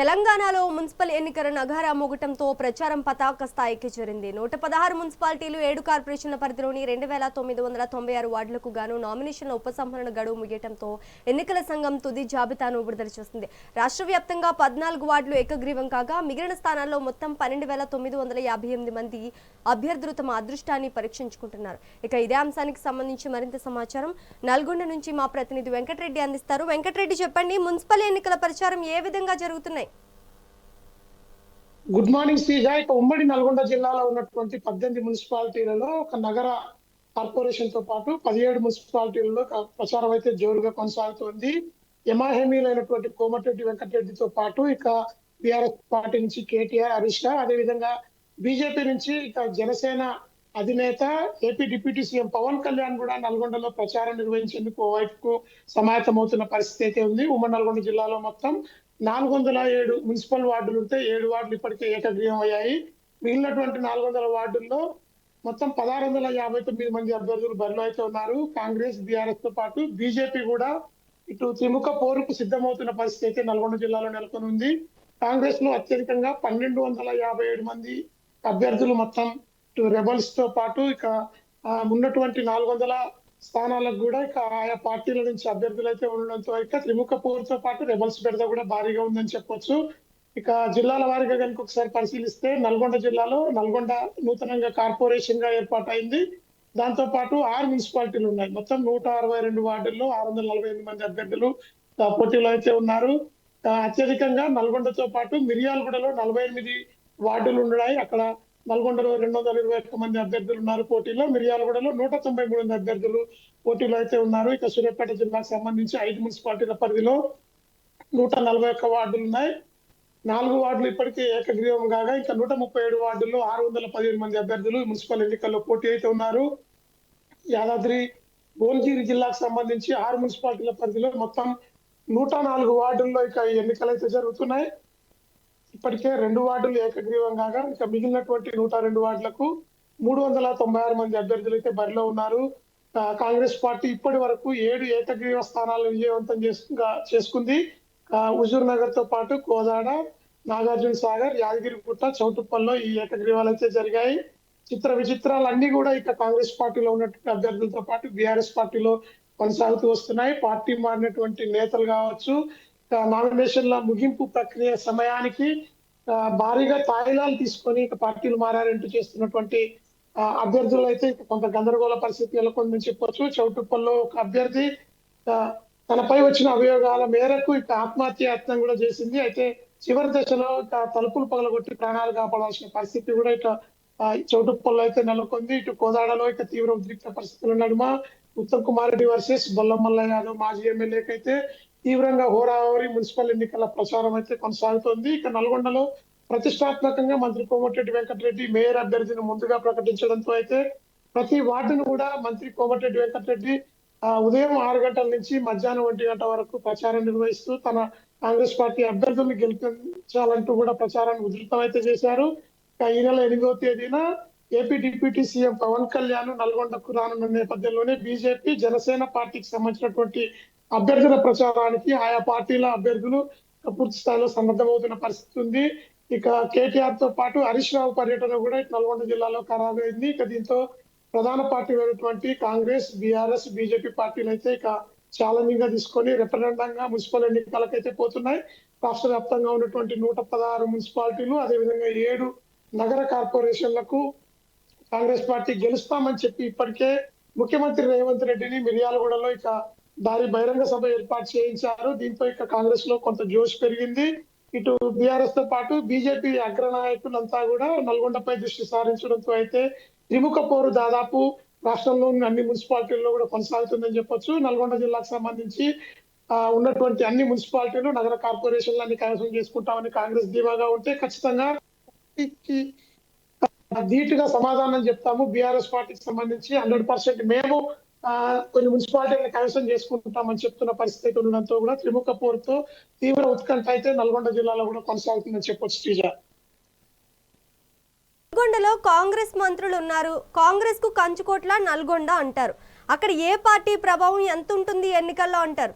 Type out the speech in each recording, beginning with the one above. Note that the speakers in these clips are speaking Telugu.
తెలంగాణలో మున్సిపల్ ఎన్నికల నగారా మోగటంతో ప్రచారం పతాక స్థాయికి చేరింది. నూట పదహారు మున్సిపాలిటీలు ఏడు కార్పొరేషన్ల పరిధిలోని రెండు వేల తొమ్మిది వందల తొంభై ఆరు వార్డులకు గాను నామినేషన్ల ఉపసంహరణ గడువు ముగియటంతో ఎన్నికల సంఘం తుది జాబితాను విడుదల చేసింది. రాష్ట్ర వ్యాప్తంగా పద్నాలుగు వార్డులు ఏకగ్రీవం కాగా మిగిలిన స్థానాల్లో మొత్తం పన్నెండు వేల తొమ్మిది వందల యాభై ఎనిమిది మంది అభ్యర్థులు తమ అదృష్టాన్ని పరీక్షించుకుంటున్నారు. ఇక ఇదే అంశానికి సంబంధించి మరింత సమాచారం నల్గొండ నుంచి మా ప్రతినిధి వెంకటరెడ్డి అందిస్తారు. వెంకటరెడ్డి చెప్పండి మున్సిపల్ ఎన్నికల ప్రచారం ఏ విధంగా జరుగుతున్నాయి? గుడ్ మార్నింగ్ శ్రీజ ఇక ఉమ్మడి నల్గొండ జిల్లాలో ఉన్నటువంటి పద్దెనిమిది మున్సిపాలిటీలలో ఒక నగర కార్పొరేషన్తో పాటు పదిహేడు మున్సిపాలిటీలలో ప్రచారం అయితే జోరుగా కొనసాగుతోంది. ఎమాహేమీలైనటువంటి కోమటిరెడ్డి వెంకటరెడ్డితో పాటు ఇక బీఆర్ఎస్ పార్టీ నుంచి కేటీఆర్ హరీష్ రావు అదేవిధంగా బీజేపీ నుంచి ఇక జనసేన అధినేత AP deputy CM Pawan Kalyan కూడా నల్గొండలో ప్రచారం నిర్వహించేందుకు ఓవైపుకు సమాయత్తమవుతున్న పరిస్థితి అయితే ఉంది. ఉమ్మడి నల్గొండ జిల్లాలో మొత్తం నాలుగు వందల ఏడు మున్సిపల్ వార్డులు ఉంటే ఏడు వార్డులు ఇప్పటికే ఏకగ్రీవం అయ్యాయి. మిగిలినటువంటి నాలుగు వందల వార్డుల్లో మొత్తం పదహారు వందల యాభై తొమ్మిది మంది అభ్యర్థులు బరిలో అయితే ఉన్నారు. కాంగ్రెస్ బీఆర్ఎస్తో పాటు బీజేపీ కూడా ఇటు త్రిముఖ పోరుకు సిద్ధమవుతున్న పరిస్థితి అయితే నల్గొండ జిల్లాలో నెలకొని ఉంది. కాంగ్రెస్లో అత్యధికంగా పన్నెండు వందల యాభై ఏడు మంది అభ్యర్థులు మొత్తం ఇటు రెబల్స్తో పాటు ఇక ఉన్నటువంటి నాలుగు వందల స్థానాలకు కూడా ఇక ఆయా పార్టీల నుంచి అభ్యర్థులు అయితే ఉండడంతో ఇక త్రిముఖ పోరుతో పాటు రెబల్స్ బెడద కూడా భారీగా ఉందని చెప్పొచ్చు. ఇక జిల్లాల వారీగా కనుక ఒకసారి పరిశీలిస్తే నల్గొండ జిల్లాలో నల్గొండ నూతనంగా కార్పొరేషన్గా ఏర్పాటైంది. దాంతో పాటు ఆరు మున్సిపాలిటీలు ఉన్నాయి. మొత్తం నూట అరవై రెండు వార్డుల్లో ఆరు వందల నలభై ఎనిమిది మంది అభ్యర్థులు పోటీలో అయితే ఉన్నారు. అత్యధికంగా నల్గొండతో పాటు మిర్యాలగూడలో నలభై ఎనిమిది వార్డులు ఉన్నాయి. అక్కడ నల్గొండలో రెండు వందల ఇరవై ఒక్క మంది అభ్యర్థులు ఉన్నారు పోటీలో. మిర్యాలగూడలో నూట తొంభై మూడు మంది అభ్యర్థులు పోటీలో అయితే ఉన్నారు. ఇక సూర్యాపేట జిల్లాకు సంబంధించి ఐదు మున్సిపాలిటీల పరిధిలో నూట నలభై ఒక్క వార్డులు ఉన్నాయి. నాలుగు వార్డులు ఇప్పటికే ఏకగ్రీవం కాగా ఇంకా నూట ముప్పై ఏడు వార్డుల్లో ఆరు వందల పదిహేను మంది అభ్యర్థులు మున్సిపల్ ఎన్నికల్లో పోటీ అయితే ఉన్నారు. యాదాద్రి భువనగిరి జిల్లాకు సంబంధించి ఆరు మున్సిపాలిటీల పరిధిలో మొత్తం నూట నాలుగు వార్డుల్లో ఇక ఎన్నికలు అయితే జరుగుతున్నాయి. ఇప్పటికే రెండు వార్డులు ఏకగ్రీవం కాగా ఇక మిగిలినటువంటి నూట రెండు వార్డులకు మూడు వందల తొంభై ఆరు మంది అభ్యర్థులు అయితే బరిలో ఉన్నారు. కాంగ్రెస్ పార్టీ ఇప్పటి వరకు ఏడు ఏకగ్రీవ స్థానాలను విజయవంతం చేసుకుంది. ఆ, హుజూర్ నగర్తో పాటు కోదాడ నాగార్జున సాగర్ యాదగిరిగుట్ట చౌటుప్పల్లో ఈ ఏకగ్రీవాలు అయితే జరిగాయి. చిత్ర విచిత్రాలు అన్ని కూడా ఇక కాంగ్రెస్ పార్టీలో ఉన్నటువంటి అభ్యర్థులతో పాటు బీఆర్ఎస్ పార్టీలో కొనసాగుతూ వస్తున్నాయి. పార్టీ మారినటువంటి నేతలు కావచ్చు నామినేషన్ల ముగింపు ప్రక్రియ సమయానికి భారీగా తాయిలాలు తీసుకొని ఇక పార్టీలు మారారంటూ చేస్తున్నటువంటి అభ్యర్థులు అయితే కొంత గందరగోళ పరిస్థితి నెలకొందని చెప్పొచ్చు. చౌటుప్పల్లో ఒక అభ్యర్థి తనపై వచ్చిన అభియోగాల మేరకు ఇక ఆత్మహత్య యత్నం కూడా చేసింది. అయితే చివరి దశలో తలుపులు పగలగొట్టి ప్రాణాలు కాపాడాల్సిన పరిస్థితి కూడా ఇక చౌటుప్పల్లో అయితే నెలకొంది. ఇటు కోదాడలో ఇక తీవ్ర ఉద్రిక్త పరిస్థితుల నడుమ. ఉత్తమ్ కుమార్ రెడ్డి వర్సెస్ బొల్లమల్ల యాదవ్ మాజీ ఎమ్మెల్యేకైతే అయితే తీవ్రంగా హోరావరి మున్సిపల్ ఎన్నికల ప్రచారం అయితే కొనసాగుతోంది. ఇక నల్గొండలో ప్రతిష్టాత్మకంగా మంత్రి కోమటిరెడ్డి వెంకటరెడ్డి మేయర్ అభ్యర్థిని ముందుగా ప్రకటించడంతో అయితే ప్రతి వార్డును కూడా మంత్రి కోమటిరెడ్డి వెంకటరెడ్డి ఉదయం ఆరు గంటల నుంచి మధ్యాహ్నం ఒంటి గంట వరకు ప్రచారం నిర్వహిస్తూ తన కాంగ్రెస్ పార్టీ అభ్యర్థుల్ని గెలిపించాలంటూ కూడా ప్రచారాన్ని ఉధృతం అయితే చేశారు. ఈ నెల ఎనిమిదవ తేదీన AP deputy CM Pawan Kalyan నల్గొండకు రానున్న నేపథ్యంలోనే బీజేపీ జనసేన పార్టీకి సంబంధించినటువంటి అభ్యర్థుల ప్రచారానికి ఆయా పార్టీల అభ్యర్థులు పూర్తి స్థాయిలో సన్నద్ధమవుతున్న పరిస్థితి ఉంది. ఇక కేటీఆర్తో పాటు హరీష్ రావు పర్యటన కూడా నల్గొండ జిల్లాలో ఖరారైంది. ఇక దీంతో ప్రధాన పార్టీ అయినటువంటి కాంగ్రెస్ బీఆర్ఎస్ బీజేపీ పార్టీలు అయితే ఇక ఛాలెంజింగ్గా తీసుకొని రెఫరెండం గా మున్సిపల్ ఎన్నికలకైతే పోతున్నాయి. రాష్ట్ర వ్యాప్తంగా ఉన్నటువంటి నూట పదహారు మున్సిపాలిటీలు అదేవిధంగా ఏడు నగర కార్పొరేషన్లకు కాంగ్రెస్ పార్టీ గెలుస్తామని చెప్పి ఇప్పటికే ముఖ్యమంత్రి రేవంత్ రెడ్డిని మిర్యాలగూడలో ఇక దారి బహిరంగ సభ ఏర్పాటు చేయించారు. దీంతో ఇక కాంగ్రెస్లో కొంత జోష్ పెరిగింది. ఇటు బీఆర్ఎస్తో పాటు బీజేపీ అగ్రనాయకులంతా కూడా నల్గొండపై దృష్టి సారించడంతో అయితే త్రిముఖ పోరు దాదాపు రాష్ట్రంలోని అన్ని మున్సిపాలిటీల్లో కూడా కొనసాగుతుందని చెప్పొచ్చు. నల్గొండ జిల్లాకు సంబంధించి ఉన్నటువంటి అన్ని మున్సిపాలిటీలు నగర కార్పొరేషన్లు అన్ని కైవసం చేసుకుంటామని కాంగ్రెస్ ధీమాగా ఉంటే ఖచ్చితంగా ధీటుగా సమాధానం చెప్తాము. బీఆర్ఎస్ పార్టీకి సంబంధించి హండ్రెడ్ పర్సెంట్ మేము కొన్ని మున్సిపాలిటీలను కైవసం చేసుకుంటామని చెప్తున్న పరిస్థితి అయితే ఉండడంతో కూడా త్రిముఖ పోరుతో తీవ్ర ఉత్కంఠ అయితే నల్గొండ జిల్లాలో కూడా కొనసాగుతుందని చెప్పొచ్చు శ్రీజ. నల్గొండలో కాంగ్రెస్ మంత్రులు ఉన్నారు. కాంగ్రెస్కు కంచుకోట్ల నల్గొండ అంటారు. అక్కడ ఏ పార్టీ ప్రభావం ఎంత ఉంటుంది ఎన్నికల్లో అంటారు?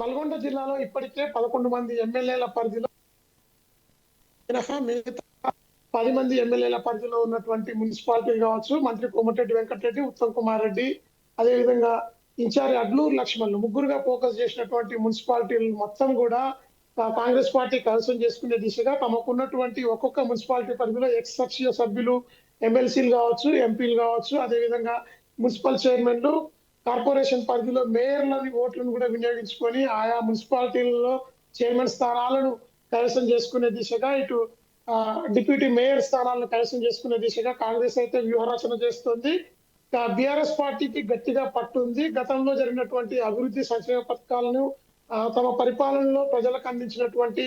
నల్గొండ జిల్లాలో ఇప్పటికే పదకొండు మంది ఎమ్మెల్యేల పరిధిలో మిగతా పది మంది ఎమ్మెల్యేల పరిధిలో ఉన్నటువంటి మున్సిపాలిటీలు కావచ్చు మంత్రి కోమటిరెడ్డి వెంకటరెడ్డి ఉత్తమ్ కుమార్ రెడ్డి అదేవిధంగా ఇన్ఛార్జ్ అడ్లూరు లక్ష్మణ్ ముగ్గురుగా ఫోకస్ చేసినటువంటి మున్సిపాలిటీలు మొత్తం కూడా కాంగ్రెస్ పార్టీ కైవసం చేసుకునే దిశగా తమకున్నటువంటి ఒక్కొక్క మున్సిపాలిటీ పరిధిలో ఎక్స్ సభ్యులు ఎమ్మెల్సీలు కావచ్చు ఎంపీలు కావచ్చు అదేవిధంగా మున్సిపల్ చైర్మన్లు కార్పొరేషన్ పరిధిలో మేయర్లని ఓట్లను కూడా వినియోగించుకొని ఆయా మున్సిపాలిటీలలో చైర్మన్ స్థానాలను కైవసం చేసుకునే దిశగా ఇటు డిప్యూటీ మేయర్ స్థానాలను కైవసం చేసుకునే దిశగా కాంగ్రెస్ అయితే వ్యూహరచన చేస్తుంది. బీఆర్ఎస్ పార్టీకి గట్టిగా పట్టుంది. గతంలో జరిగినటువంటి అభివృద్ధి సంక్షేమ పథకాలను తమ పరిపాలనలో ప్రజలకు అందించినటువంటి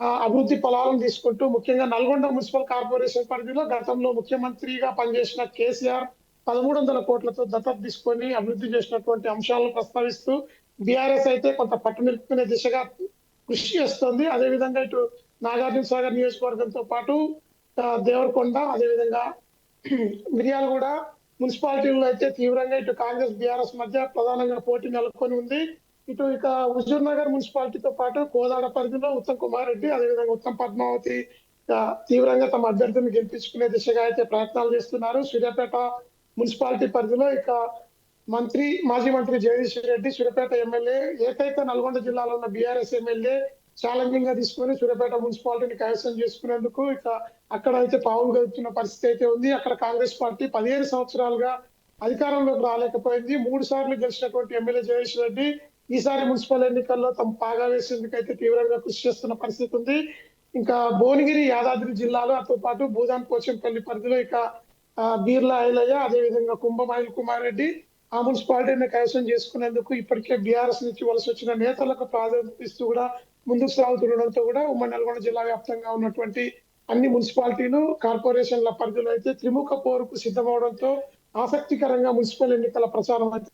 ఆ, అభివృద్ధి ఫలాలను తీసుకుంటూ ముఖ్యంగా నల్గొండ మున్సిపల్ కార్పొరేషన్ పరిధిలో గతంలో ముఖ్యమంత్రిగా పనిచేసిన కేసీఆర్ పదమూడు వందల కోట్లతో దత్తత తీసుకొని అభివృద్ధి చేసినటువంటి అంశాలను ప్రస్తావిస్తూ బీఆర్ఎస్ అయితే కొంత పట్టు నిలుపుకునే దిశగా కృషి చేస్తోంది. అదేవిధంగా ఇటు నాగార్జున సాగర్ నియోజకవర్గంతో పాటు దేవరకొండ అదేవిధంగా మిర్యాలగూడ మున్సిపాలిటీల్లో అయితే తీవ్రంగా ఇటు కాంగ్రెస్ బీఆర్ఎస్ మధ్య ప్రధానంగా పోటీ నెలకొని ఉంది. ఇటు ఇక హుజూర్ నగర్ మున్సిపాలిటీతో పాటు కోదాడ పరిధిలో ఉత్తమ్ కుమార్ రెడ్డి అదేవిధంగా ఉత్తమ్ పద్మావతి తీవ్రంగా తమ అభ్యర్థిని గెలిపించుకునే దిశగా అయితే ప్రయత్నాలు చేస్తున్నారు. సూర్యాపేట మున్సిపాలిటీ పరిధిలో ఇక మంత్రి మాజీ మంత్రి జగదీష్ రెడ్డి సూర్యాపేట ఎమ్మెల్యే ఏకైక నల్గొండ జిల్లాలో ఉన్న బీఆర్ఎస్ ఎమ్మెల్యే ఛాలెంజింగ్గా తీసుకుని సూర్యాపేట మున్సిపాలిటీని కైవసం చేసుకునేందుకు ఇక అక్కడ అయితే పావులు గడుపుతున్న పరిస్థితి అయితే ఉంది. అక్కడ కాంగ్రెస్ పార్టీ పదిహేను సంవత్సరాలుగా అధికారంలోకి రాలేకపోయింది. మూడు సార్లు గెలిచినటువంటి ఎమ్మెల్యే జగదీష్ రెడ్డి ఈసారి మున్సిపల్ ఎన్నికల్లో తమ పాగా వేసేందుకు అయితే తీవ్రంగా కృషి చేస్తున్న పరిస్థితి ఉంది. ఇంకా భువనగిరి యాదాద్రి జిల్లాలో అతో పాటు భూదాన్ పోచంపల్లి పరిధిలో ఇక బీర్లా ఐలయ్య అదేవిధంగా కుంభమాయిల్ కుమార్ రెడ్డి ఆ మున్సిపాలిటీని కైవసం చేసుకునేందుకు ఇప్పటికే బీఆర్ఎస్ నుంచి వలస వచ్చిన నేతలకు ప్రాధాన్యత ఇస్తూ కూడా ముందుకు సాగుతుండడంతో కూడా ఉమ్మడి నల్గొండ జిల్లా వ్యాప్తంగా ఉన్నటువంటి అన్ని మున్సిపాలిటీలు కార్పొరేషన్ల పరిధిలో అయితే త్రిముఖ పోరుకు సిద్ధమవడంతో ఆసక్తికరంగా మున్సిపల్ ఎన్నికల ప్రచారం అయితే